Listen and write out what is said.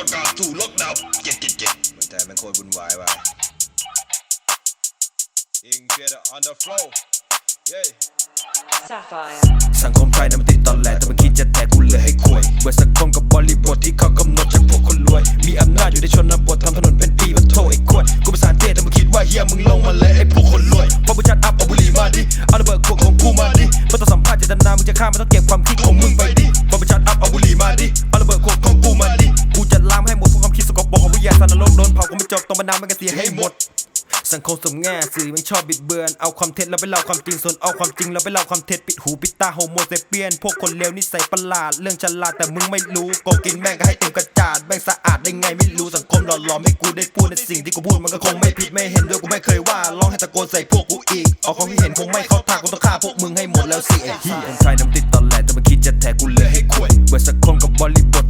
ประกาศสู่ล็อกดาวน์เจ็ดเจ็ดเจ็ดเมืองไทยมันโคตรวุ่นวายว่ะ Ing Peter on the flow yeah Sapphire. สังคมไทยนั้นมันติดตอนแหลแต่มันคิดจะแตกกูเลยให้ควยเวสังคมกับบริบทที่เขากำหนดจากพวกคนรวย มีอำนาจอยู่ในชนบททำถนนเป็นปีมันโทไอ้ควยกูประสานเทศแต่มึงคิดว่าเฮียมึงลงมาเลยไอ้พวกคนรวยพอกูจัดอัพเอาบุหรี่มาดิเอาระเบิดขวดของกูมาดิไม่ต้องสัมภาษณ์เจตนามึงจะฆ่ามันต้องเก็บความคิดของมึงไปดิ กโดนเผากูไม่จบต้องมานามันกันเสียให้หมด สังคมสมแง่สื่อมันชอบบิดเบือน เอาความเท็จแล้วไปเล่าความจริง ส่วนเอาความจริงแล้วไปเล่าความเท็จปิดหูปิดตาโฮโมเซเปียน พวกคนเลวนิสัยประหลาด เรื่องฉลาดแต่มึงไม่รู้โกกินแม่งก็ให้เต็มกระจาดแม่งสะอาดได้ไงไม่รู้สังคมหล่อหลอมให้กูได้พูดในสิ่งที่กูพูดมันก็คงไม่ผิดไม่เห็นด้วยกูไม่เคยว่าร้องให้ตะโกนใส่พวกกูอีกเอาความคิดเห็นคงไม่เข้าทางกูต้องฆ่าพวกมึงให้หมดแล้วสิไอ้เหี้ยคนไทยน้ำติดตอนแหลแต่มันคิดจะแทกกูเลยให้ควยเวสังคมกับบริบทที่เขา